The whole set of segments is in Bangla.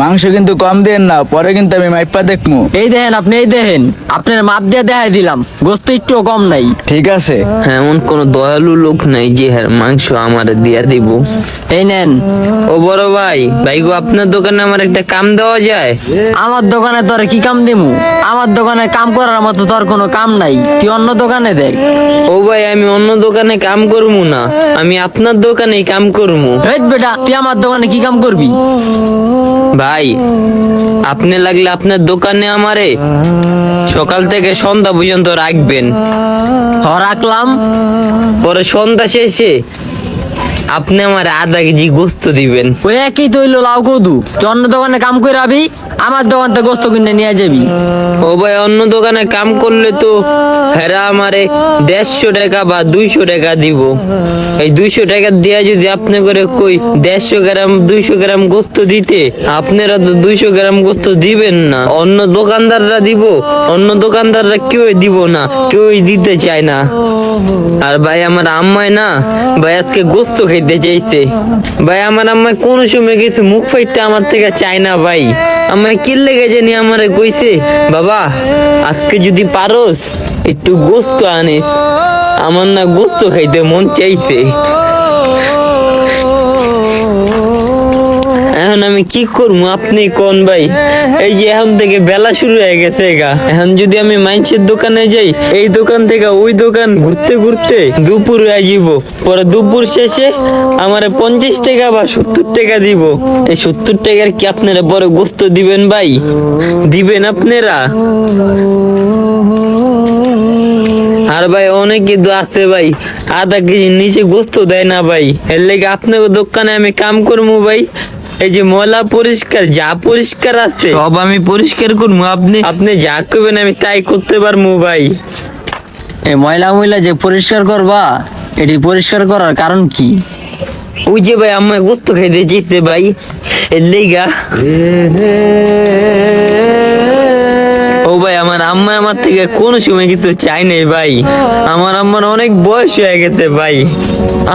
মাংস কিন্তু কম দেন না পরে কিন্তু আমি মাইপা দেখমু। এই দেখেন আপনি এই দেখেন আপনার মাপ দিয়ে দেখাই দিলাম গোস্ত একটু কম নাই। ঠিক আছে। এমন কোন দয়ালু লোক নাই যে হ্যাঁ মাংস আমার দিয়া দিব। এই নেন। ও বড় ভাই ভাই গো আপনার দোকানে আমার একটা কাম দেওয়া যায়? আমার দোকানে তোর কি কাম দিমু? আমার দোকানে কাম করার মতো তোর কোনো কাম নাই। তুই অন্য দোকানে দেখ। ও ভাই আমি অন্য দোকানে কাম করব না। আমি আপনার দোকানেই কাম করব এই বেটা তুই আমার দোকানে কি কাম করবি? ভাই, আপনি লাগলে আপনার দোকানে আমারে সকাল থেকে সন্ধ্যা পর্যন্ত রাখবেন। রাখলাম। পরে সন্ধ্যা শেষে আপনি আমার আধা কেজি গোস্ত দিবেন। ওই একই তৈল, লাউ কদু। চন্ন দোকানে কাম করে আবি। আমার দোকান থেকে গোস্ত কিনে নিয়ে যাবি। ও ভাই, অন্য দোকানে কাম করলে তো হেরা আমারে দেড়শো টাকা বা দুইশো টাকা দিব। এই দুইশো টাকা দিয়া যদি আপনি করে কই দেড়শো গ্রাম, দুইশো গ্রাম গোস্ত দিতে, আপনারা তো দুইশো গ্রাম গোস্ত দিবেন না। অন্য দোকানদাররা দিব, অন্য দোকানদাররা কেউই দিব না, কেউই দিতে চায় না। আর ভাই, আমার আম্মায় না, ভাই, আজকে গোস্ত খেতে চাইছে। ভাই, আমার আম্মায় কোনো সময় কিছু মুখ ফাইটটা আমার থেকে চায় না ভাই। আমায় কি লেগে জানি আমারে কইছে? বাবা, আজকে যদি পারোস, একটু গোস্ত আনিস। আমার না গোস্ত খাইতে মন চাইছে। আমি কি করব? আপনি কোন ভাই? এই যে এখন থেকে বেলা শুরু হয়ে গেছে গা। এখন যদি আমি মাইন্সের দোকানে যাই, এই দোকান থেকে ওই দোকান ঘুরতে ঘুরতে দুপুর হয়ে যাব। পরে দুপুর শেষে আমার পঞ্চাশ টাকা বা সত্তর টাকা দিব। এই সত্তর টাকার কি আপনারা বড় গোস্ত দিবেন ভাই? দিবেন আপনারা? আর ভাই, অনেকে তো আছে ভাই, আধা কেজি নিচে গোস্ত দেয় না ভাই। এর লেগে আপনার দোকানে আমি কাম করব ভাই। এই যে ময়লা পরিষ্কার যা পরিষ্কার আছে। সব আমি পরিষ্কার করব আপনি? আপনি যা করবেন আমি তাই করতে পারব ভাই। এই ময়লা ময়লা যে পরিষ্কার করবা এটি পরিষ্কার করার কারণ কি? ওই যে ভাই আমার গোস্ত খাইতে যেতে ভাই। এর লেগা। আম্মা আমার থেকে কোন সময় কিছু চাই নাই ভাই। আমার আম্মার অনেক বয়স হয়ে গেছে ভাই।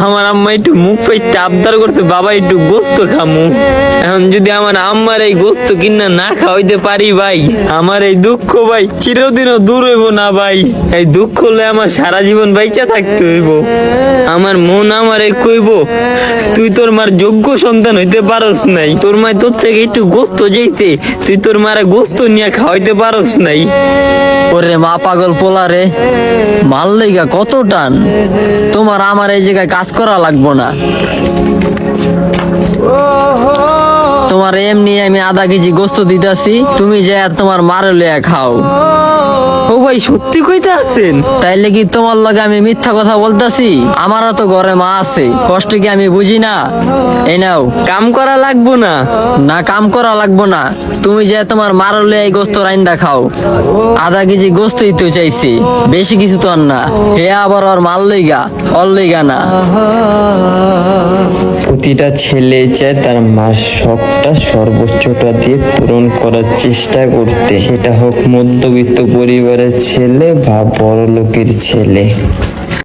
আমার আম্মা একটু মুখ ফাইটটা আবদার করতে বাবা, একটু গোস্ত খামু। এখন যদি আমার আম্মার এই গোস্ত কিনা না খাওয়াইতে পারি ভাই, আমার এই দুঃখ ভাই চিরদিনও দূর হইব না ভাই। এই দুঃখ হলে আমার সারা জীবন বাইচা থাকতে হইব। আমার মন আমারে কইব, তুই তোর মার যোগ্য সন্তান হইতে পারস নাই। তোর মায় তোর থেকে একটু গোস্ত যেইতে তুই তোর মারে গোস্ত নিয়ে খাওয়াইতে পারস নাই। ওরে মা পাগল পোলা রে। মাল লইগা কত টান। তোমার আমার এই জায়গায় কাজ করা লাগবো না। তোমার এমনি আমি আধা কেজি গোস্ত দিতেছি, তুমি যে তোমার মারে লইয়া খাও। ও ভাই সত্যি কইতে আছেন তাইলে কি তোমার লগে আমি মিথ্যা কথা বলতাছি? আমারও তো ঘরে মা আছে কষ্ট কি আমি বুঝি না? এই নাও। কাম করা লাগবো না। না কাম করা লাগবো না। তুমি যে তোমার মারলে এই গোস্ত রাইন্দা খাও। আধা কেজি গোস্তই তো চাইছি। বেশি কিছু তো আর না। হে আবার ওর মাল লইগা অল লইগা না। প্রতিটা ছেলে চায় তার মার শখটা সর্বোচ্চটা দিয়ে পূরণ করার চেষ্টা করতে সেটা হোক মধ্যবিত্ত পরিবারের ছেলে বা বড় লোকের ছেলে।